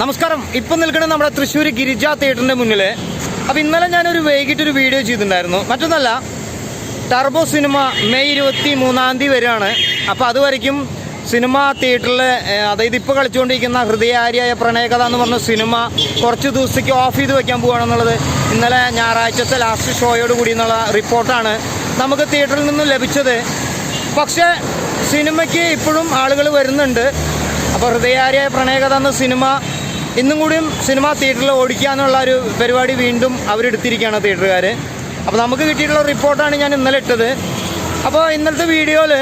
നമസ്കാരം. ഇപ്പം നിൽക്കുന്നത് നമ്മുടെ തൃശ്ശൂർ ഗിരിജ തിയേറ്ററിന്റെ മുന്നിൽ അപ്പോൾ ഇന്നലെ ഞാനൊരു വൈകിട്ട് ഒരു വീഡിയോ ചെയ്തിട്ടുണ്ടായിരുന്നു. മറ്റൊന്നല്ല ടർബോ സിനിമ മെയ് ഇരുപത്തി മൂന്നാം തീയതി വരികയാണ് അപ്പോൾ അതുവരയ്ക്കും സിനിമ തിയേറ്ററിൽ അതായത് ഇപ്പോൾ കളിച്ചുകൊണ്ടിരിക്കുന്ന ഹൃദയാരിയായ പ്രണയകഥ എന്ന് പറഞ്ഞ സിനിമ കുറച്ച് ദിവസത്തേക്ക് ഓഫ് ചെയ്ത് വെക്കാൻ പോവുകയാണെന്നുള്ളത് ഇന്നലെ ഞായറാഴ്ചത്തെ ലാസ്റ്റ് ഷോയോട് കൂടി എന്നുള്ള റിപ്പോർട്ടാണ് നമുക്ക് തിയേറ്ററിൽ നിന്നും ലഭിച്ചത്. പക്ഷേ സിനിമയ്ക്ക് ഇപ്പോഴും ആളുകൾ വരുന്നുണ്ട്. അപ്പോൾ ഹൃദയാരിയായ പ്രണയകഥ എന്ന സിനിമ ഇന്നും കൂടിയും സിനിമ തിയേറ്ററിൽ ഓടിക്കുക എന്നുള്ള ഒരു പരിപാടി വീണ്ടും അവരെടുത്തിരിക്കുകയാണ് തിയേറ്ററുകാർ അപ്പോൾ നമുക്ക് കിട്ടിയിട്ടുള്ള റിപ്പോർട്ടാണ് ഞാൻ ഇന്നലെ ഇട്ടത്. അപ്പോൾ ഇന്നലത്തെ വീഡിയോയിൽ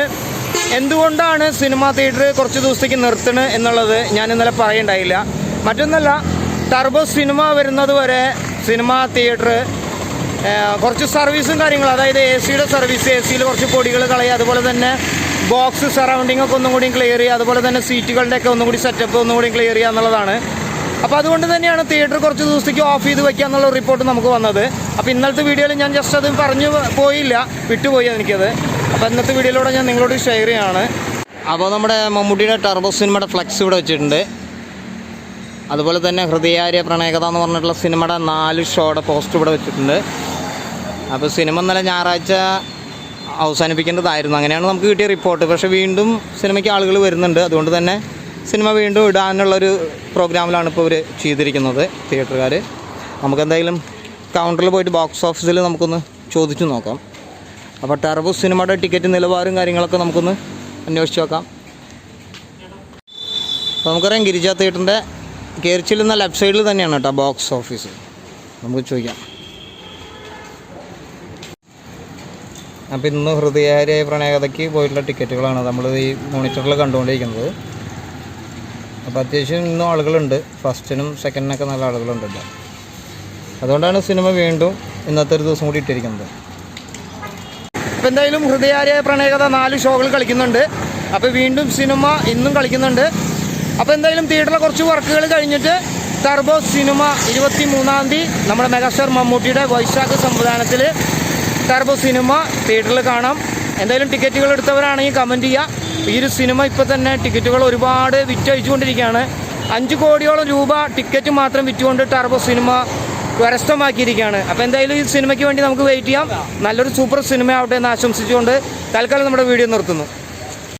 എന്തുകൊണ്ടാണ് സിനിമ തിയേറ്റർ കുറച്ച് ദിവസത്തേക്ക് നിർത്തണത് എന്നുള്ളത് ഞാൻ ഇന്നലെ പറയണ്ടായില്ല. മറ്റൊന്നല്ല ടർബോ സിനിമ വരുന്നത് വരെ സിനിമ തിയേറ്റർ കുറച്ച് സർവീസും കാര്യങ്ങളും അതായത് എ സിയുടെ സർവീസ് എ സിയിൽ കുറച്ച് പൊടികൾ കളയുക അതുപോലെ തന്നെ ബോക്സ് സറൗണ്ടിങ് ഒക്കെ ഒന്നും കൂടി ക്ലിയർ ചെയ്യുക അതുപോലെ തന്നെ സീറ്റുകളുടെയൊക്കെ ഒന്നും കൂടി സെറ്റപ്പ് ഒന്നും കൂടി ക്ലിയർ ചെയ്യുക എന്നുള്ളതാണ്. അപ്പോൾ അതുകൊണ്ട് തന്നെയാണ് തിയേറ്റർ കുറച്ച് ദിവസത്തേക്ക് ഓഫ് ചെയ്ത് വെക്കുക എന്നുള്ള റിപ്പോർട്ട് നമുക്ക് വന്നത്. അപ്പോൾ ഇന്നലത്തെ വീഡിയോയിൽ ഞാൻ ജസ്റ്റ് അത് പറഞ്ഞു പോയില്ല വിട്ടുപോയി എനിക്കത്. അപ്പോൾ ഇന്നത്തെ വീഡിയോയിലൂടെ ഞാൻ നിങ്ങളോട് ഷെയർ ചെയ്യാണ്. അപ്പോൾ നമ്മുടെ മമ്മൂട്ടിയുടെ ടർബോ സിനിമയുടെ ഫ്ലെക്സ് ഇവിടെ വെച്ചിട്ടുണ്ട്. അതുപോലെ തന്നെ ഹൃദയാര്യ പ്രണയകഥ എന്ന് പറഞ്ഞിട്ടുള്ള സിനിമയുടെ നാല് ഷോയുടെ പോസ്റ്റ് ഇവിടെ വെച്ചിട്ടുണ്ട്. അപ്പോൾ സിനിമ ഇന്നലെ ഞായറാഴ്ച അവസാനിപ്പിക്കേണ്ടതായിരുന്നു. അങ്ങനെയാണ് നമുക്ക് കിട്ടിയ റിപ്പോർട്ട് പക്ഷേ വീണ്ടും സിനിമയ്ക്ക് ആളുകൾ വരുന്നുണ്ട്. അതുകൊണ്ട് തന്നെ സിനിമ വീണ്ടും ഇടാനുള്ളൊരു പ്രോഗ്രാമിലാണ് ഇപ്പോൾ ഇവർ ചെയ്തിരിക്കുന്നത് തിയേറ്ററുകാർ. നമുക്കെന്തായാലും കൗണ്ടറിൽ പോയിട്ട് ബോക്സ് ഓഫീസിൽ നമുക്കൊന്ന് ചോദിച്ചു നോക്കാം. അപ്പോൾ ടർബോ സിനിമയുടെ ടിക്കറ്റ് നിലവാരവും കാര്യങ്ങളൊക്കെ നമുക്കൊന്ന് അന്വേഷിച്ച് നോക്കാം. അപ്പോൾ നമുക്കറിയാം ഗിരിജ തിയേറ്ററിന്റെ കയറിച്ചില്ലുന്ന ലെഫ്റ്റ് സൈഡിൽ തന്നെയാണ് കേട്ടോ ബോക്സ് ഓഫീസ് നമുക്ക് ചോദിക്കാം. അപ്പോൾ ഇന്ന് ഹൃദയഹാരിയായ പ്രണയകഥയ്ക്ക് പോയിട്ടുള്ള ടിക്കറ്റുകളാണ് നമ്മൾ ഈ മോണിറ്ററിൽ കണ്ടുകൊണ്ടിരിക്കുന്നത്. അപ്പോൾ അത്യാവശ്യം ഇന്നും ആളുകളുണ്ട്. ഫസ്റ്റിനും സെക്കൻഡിനൊക്കെ നല്ല ആളുകളുണ്ട് അതുകൊണ്ടാണ് സിനിമ വീണ്ടും ഇന്നത്തെ ഒരു ദിവസം കൂടി ഇട്ടിരിക്കുന്നത്. ഇപ്പം എന്തായാലും ഹൃദയാരിയായ പ്രണയകഥ നാല് ഷോകൾ കളിക്കുന്നുണ്ട്. അപ്പോൾ വീണ്ടും സിനിമ ഇന്നും കളിക്കുന്നുണ്ട്. അപ്പോൾ എന്തായാലും തിയേറ്ററിലെ കുറച്ച് വർക്കുകൾ കഴിഞ്ഞിട്ട് ടർബോ സിനിമ ഇരുപത്തി മൂന്നാം തീയതി നമ്മുടെ മെഗാസ്റ്റാർ മമ്മൂട്ടിയുടെ വൈശാഖ് സംവിധാനത്തിൽ ടർബോ സിനിമ തിയേറ്ററിൽ കാണാം. എന്തായാലും ടിക്കറ്റുകൾ എടുത്തവരാണെങ്കിൽ കമന്റ് ചെയ്യുക ഈ ഒരു സിനിമ ഇപ്പോൾ തന്നെ ടിക്കറ്റുകൾ ഒരുപാട് വിറ്റഴിച്ചുകൊണ്ടിരിക്കുകയാണ്. അഞ്ച് കോടിയോളം രൂപ ടിക്കറ്റ് മാത്രം വിറ്റുകൊണ്ട് ടർബോ സിനിമ കരസ്ഥമാക്കിയിരിക്കുകയാണ്. അപ്പോൾ എന്തായാലും ഈ സിനിമയ്ക്ക് വേണ്ടി നമുക്ക് വെയിറ്റ് ചെയ്യാം. നല്ലൊരു സൂപ്പർ സിനിമ ആവട്ടെ എന്ന് ആശംസിച്ചുകൊണ്ട് തൽക്കാലം നമ്മുടെ വീഡിയോ നിർത്തുന്നു.